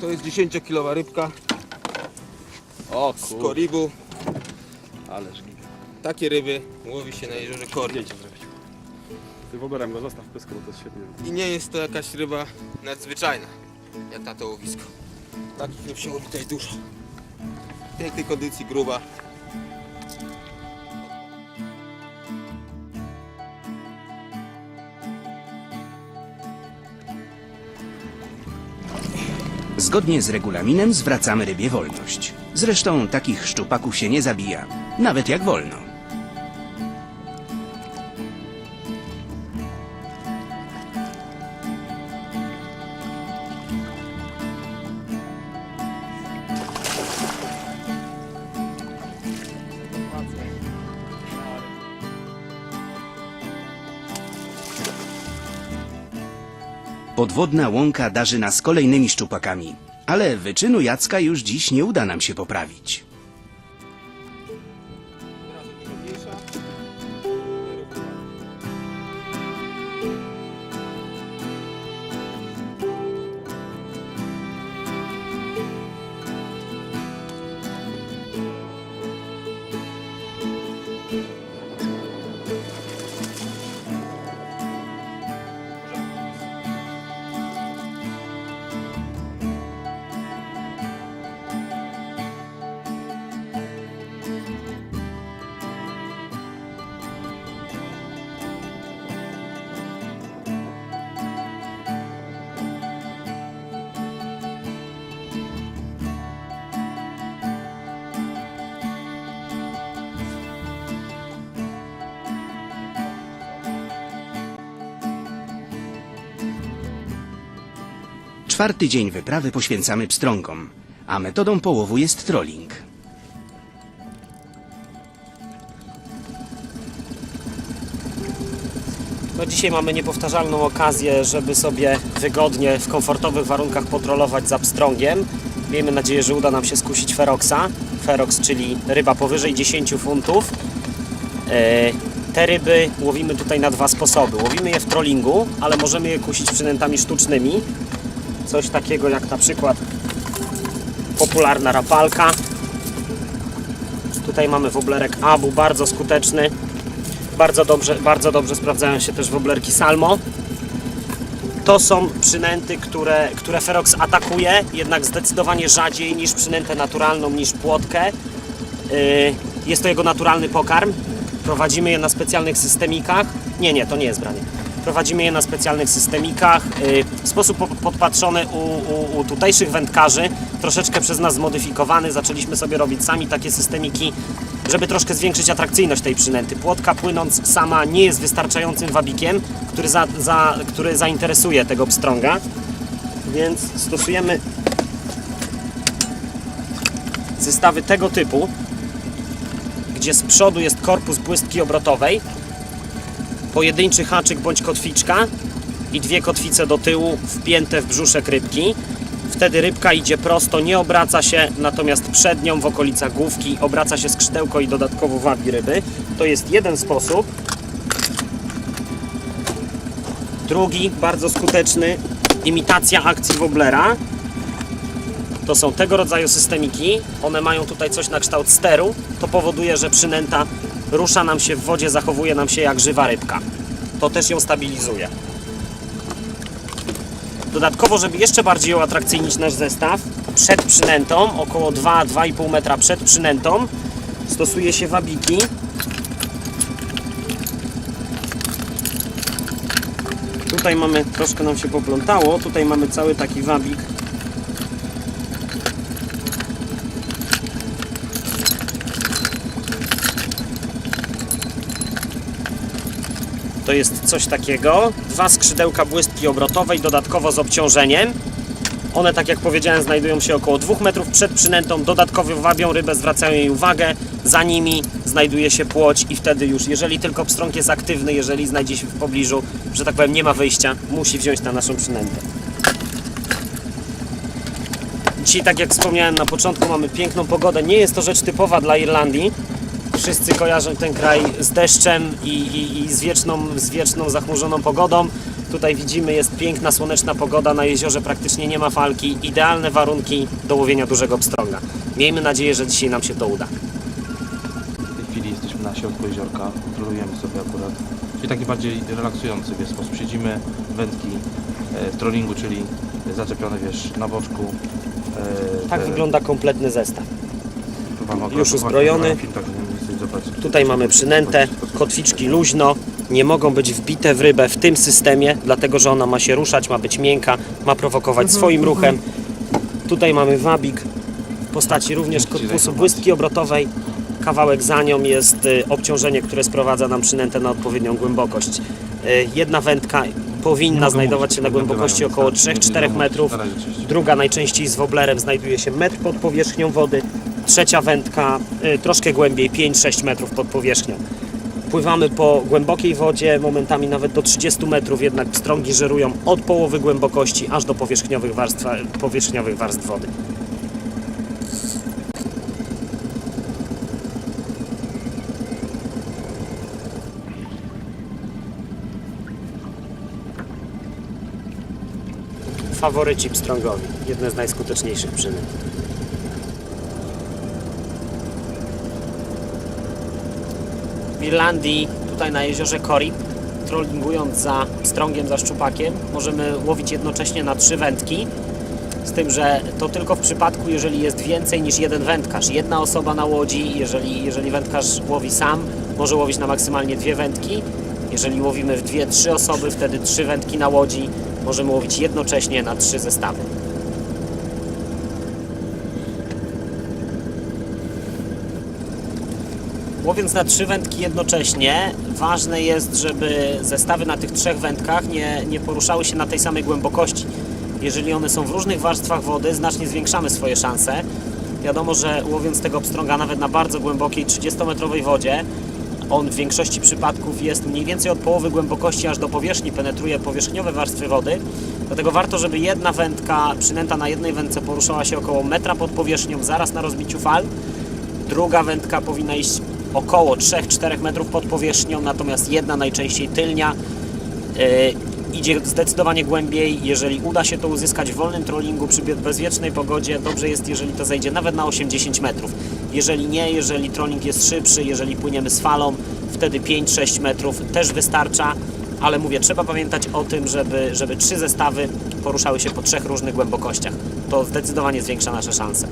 To jest 10-kilowa rybka O z kur... koribu. Takie ryby łowi się na jeziorze Kori. Zdjęcie zrobić. Ty woberem go zostaw w pysku, bo to jest świetnie. I nie jest to jakaś ryba nadzwyczajna, jak na to łowisko. Takich ryb się łowi tutaj dużo. Pięknej kondycji, gruba. Zgodnie z regulaminem zwracamy rybie wolność. Zresztą takich szczupaków się nie zabija, nawet jak wolno. Podwodna łąka darzy nas kolejnymi szczupakami, ale wyczynu Jacka już dziś nie uda nam się poprawić. Czwarty dzień wyprawy poświęcamy pstrągom, a metodą połowu jest trolling. No dzisiaj mamy niepowtarzalną okazję, żeby sobie wygodnie, w komfortowych warunkach potrolować za pstrągiem. Miejmy nadzieję, że uda nam się skusić feroxa. Ferox, czyli ryba powyżej 10 funtów. E, Te ryby łowimy tutaj na dwa sposoby. Łowimy je w trollingu, ale możemy je kusić przynętami sztucznymi. Coś takiego jak na przykład popularna rapalka. Tutaj mamy woblerek Abu, bardzo skuteczny. Bardzo dobrze, bardzo dobrze sprawdzają się też woblerki Salmo. To są przynęty, które, które Ferox atakuje, jednak zdecydowanie rzadziej niż przynętę naturalną, niż płotkę. Yy, Jest to jego naturalny pokarm. Prowadzimy je na specjalnych systemikach. Nie, nie, to nie jest branie. Prowadzimy je na specjalnych systemikach w sposób po- podpatrzony u, u, u tutejszych wędkarzy, troszeczkę przez nas zmodyfikowany. Zaczęliśmy sobie robić sami takie systemiki, żeby troszkę zwiększyć atrakcyjność tej przynęty. Płotka płynąc sama nie jest wystarczającym wabikiem, który, za, za, który zainteresuje tego pstrąga, więc stosujemy zestawy tego typu, gdzie z przodu jest korpus błystki obrotowej, pojedynczy haczyk bądź kotwiczka i dwie kotwice do tyłu wpięte w brzuszek rybki. Wtedy rybka idzie prosto, nie obraca się, natomiast przed nią w okolicach główki obraca się skrzydełko i dodatkowo wabi ryby. To jest jeden sposób. Drugi, bardzo skuteczny, imitacja akcji woblera. To są tego rodzaju systemiki. One mają tutaj coś na kształt steru. To powoduje, że przynęta rusza nam się w wodzie, zachowuje nam się jak żywa rybka. To też ją stabilizuje. Dodatkowo, żeby jeszcze bardziej uatrakcyjnić nasz zestaw, przed przynętą, około 2-2,5 metra przed przynętą, stosuje się wabiki. Tutaj mamy, troszkę nam się poplątało, tutaj mamy cały taki wabik. To jest coś takiego. Dwa skrzydełka błystki obrotowej, dodatkowo z obciążeniem. One, tak jak powiedziałem, znajdują się około 2 metrów przed przynętą. Dodatkowo wabią rybę, zwracają jej uwagę. Za nimi znajduje się płoć i wtedy już, jeżeli tylko pstrąg jest aktywny, jeżeli znajdzie się w pobliżu, że tak powiem, nie ma wyjścia, musi wziąć na naszą przynętę. Dzisiaj, tak jak wspomniałem na początku, mamy piękną pogodę. Nie jest to rzecz typowa dla Irlandii. Wszyscy kojarzą ten kraj z deszczem i, i, i z, wieczną, z wieczną zachmurzoną pogodą. Tutaj widzimy, jest piękna, słoneczna pogoda, na jeziorze praktycznie nie ma falki, idealne warunki do łowienia dużego pstrąga. Miejmy nadzieję, że dzisiaj nam się to uda. W tej chwili jesteśmy na środku jeziorka, kontrolujemy sobie akurat. Czyli taki bardziej relaksujący wiesz, sposób. Siedzimy, wędki e, w trollingu, czyli zaczepione wiesz, na boczku. E, Tak te- wygląda kompletny zestaw. wam już uzbrojony. film, zobaczyć. Tutaj mamy przynętę, kotwiczki luźno, nie mogą być wbite w rybę w tym systemie, dlatego że ona ma się ruszać, ma być miękka, ma prowokować swoim ruchem. Tutaj mamy wabik w postaci również korpusu błystki obrotowej. Kawałek za nią jest y, obciążenie, które sprowadza nam przynętę na odpowiednią głębokość. Y, Jedna wędka powinna znajdować się na głębokości około tak, nie 3-4 mówię, metrów. Druga najczęściej z woblerem znajduje się metr pod powierzchnią wody. Trzecia wędka y, troszkę głębiej, 5-6 metrów pod powierzchnią. Pływamy po głębokiej wodzie, momentami nawet do 30 metrów, jednak pstrągi żerują od połowy głębokości aż do powierzchniowych warstw, powierzchniowych warstw wody. Faworyci pstrągowi, jedne z najskuteczniejszych przynęt. W Irlandii, tutaj na jeziorze Corrib, trollingując za pstrągiem, za szczupakiem, możemy łowić jednocześnie na trzy wędki. Z tym, że to tylko w przypadku, jeżeli jest więcej niż jeden wędkarz. Jedna osoba na łodzi, jeżeli, jeżeli wędkarz łowi sam, może łowić na maksymalnie dwie wędki. Jeżeli łowimy w dwie, trzy osoby, wtedy trzy wędki na łodzi. Możemy łowić jednocześnie na trzy zestawy. Łowiąc na trzy wędki jednocześnie, ważne jest, żeby zestawy na tych trzech wędkach nie, nie poruszały się na tej samej głębokości. Jeżeli one są w różnych warstwach wody, znacznie zwiększamy swoje szanse. Wiadomo, że łowiąc tego pstrąga nawet na bardzo głębokiej 30-metrowej wodzie, on w większości przypadków jest mniej więcej od połowy głębokości aż do powierzchni, penetruje powierzchniowe warstwy wody. Dlatego warto, żeby jedna wędka, przynęta na jednej wędce poruszała się około metra pod powierzchnią, zaraz na rozbiciu fal. Druga wędka powinna iść około 3-4 metrów pod powierzchnią, natomiast jedna najczęściej tylnia yy, idzie zdecydowanie głębiej. Jeżeli uda się to uzyskać w wolnym trollingu przy bezwiecznej pogodzie, dobrze jest, jeżeli to zejdzie nawet na 8-10 metrów. Jeżeli nie, jeżeli trolling jest szybszy, jeżeli płyniemy z falą, wtedy 5-6 metrów też wystarcza. Ale mówię, trzeba pamiętać o tym, żeby, żeby trzy zestawy poruszały się po trzech różnych głębokościach. To zdecydowanie zwiększa nasze szanse.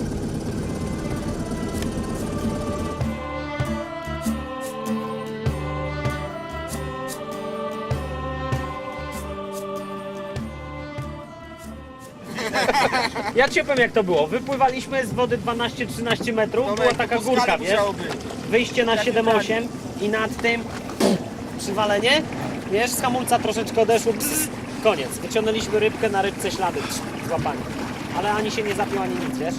Ja ci powiem jak to było. Wypływaliśmy z wody 12-13 metrów, była taka górka, wiesz? Wyjście na 7-8 i nad tym przywalenie, wiesz, z hamulca troszeczkę odeszło, bzz, koniec. Wyciągnęliśmy rybkę, na rybce ślady złapanie. Ale ani się nie zapił, ani nic, wiesz?